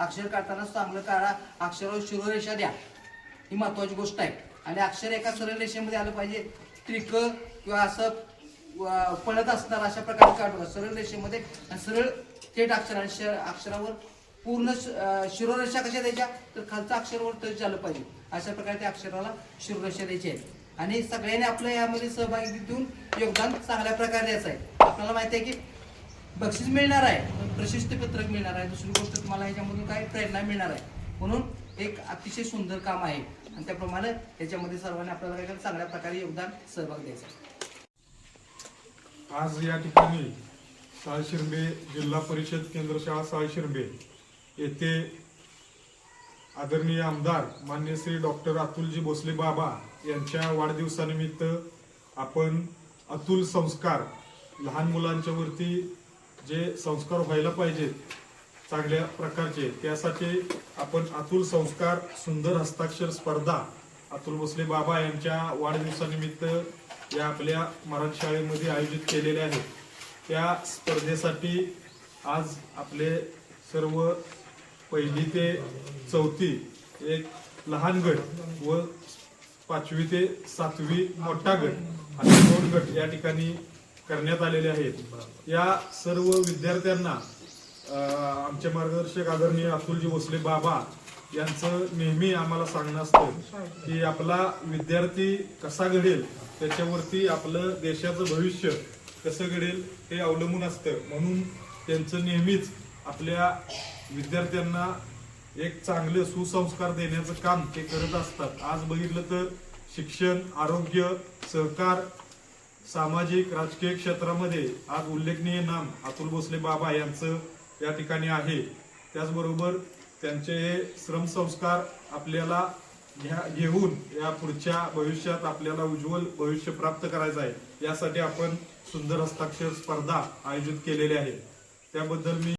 अक्षर काढताना चांगलं काढा. अक्षरावर शिरोरेषा द्या. ही महत्वाची गोष्ट आहे. आणि अक्षर एका सरळ रेषेमध्ये आलं पाहिजे. त्रिक किंवा असं पळत असणार अशा प्रकारे काढू. सरळ रेषेमध्ये सरळ थेट अक्षर आणि श- अक्षरावर पूर्ण श- शिरोरेषा कशा द्यायच्या? तर खालचं अक्षरवर टच झालं पाहिजे. अशा प्रकारे त्या अक्षराला शिरोरेषा द्यायची आहे. आणि सगळ्यांनी आपलं यामध्ये सहभागी देऊन योगदान चांगल्या प्रकारे द्यायचं आहे. आपल्याला माहिती आहे की बक्षीस मिळणार आहे प्रशस्ती पत्रक मिळणार आहे. दुसरी गोष्ट तुम्हाला ह्याच्यामधून काही प्रेरणा मिळणार आहे. म्हणून एक अतिशय सुंदर काम आहे. आणि त्याप्रमाणे याच्यामध्ये सर्वांनी आपल्याला काय चांगल्या प्रकारे योगदान सहभाग द्यायचा आहे. आज या ठिकाणी साळशिरबे जिल्हा परिषद केंद्र शाळा साळशिरबे येथे आदरणीय आमदार मान्य श्री डॉक्टर अतुलजी भोसले बाबा यांच्या वाढदिवसानिमित्त आपण अतुल संस्कार लहान मुलांच्या वरती जे संस्कार व्हायला पाहिजेत चांगल्या प्रकारचे त्यासाठी आपण अतुल संस्कार सुंदर हस्ताक्षर स्पर्धा अतुल भोसले बाबा यांच्या वाढदिवसानिमित्त या आपल्या मराठी शाळेमध्ये आयोजित केलेल्या आहेत. त्या स्पर्धेसाठी आज आपले सर्व पहिली ते चौथी एक लहान गट व पाचवी ते सातवी मोठा गट असे दोन गट या ठिकाणी करण्यात आलेले आहेत. या सर्व विद्यार्थ्यांना आमचे मार्गदर्शक आदरणीय अतुलजी भोसले बाबा यांचं नेहमी आम्हाला सांगणं असतं की आपला विद्यार्थी कसा घडेल त्याच्यावरती आपलं देशाचं भविष्य कसं घडेल हे अवलंबून असतं. म्हणून त्यांचं नेहमीच आपल्या विद्यार्थ्यांना एक चांगले सुसंस्कार देण्याचं काम ते करत असतात. आज बघितलं तर शिक्षण आरोग्य सहकार सामाजिक राजकीय क्षेत्रामध्ये आज उल्लेखनीय नाम अतुल भोसले बाबा यांचं या ठिकाणी आहे. त्याचबरोबर त्यांचे हे श्रमसंस्कार आपल्याला घ्या घेऊन या पुढच्या भविष्यात आपल्याला उज्ज्वल भविष्य प्राप्त करायचं आहे. यासाठी आपण सुंदर हस्ताक्षर स्पर्धा आयोजित केलेली आहे. त्याबद्दल मी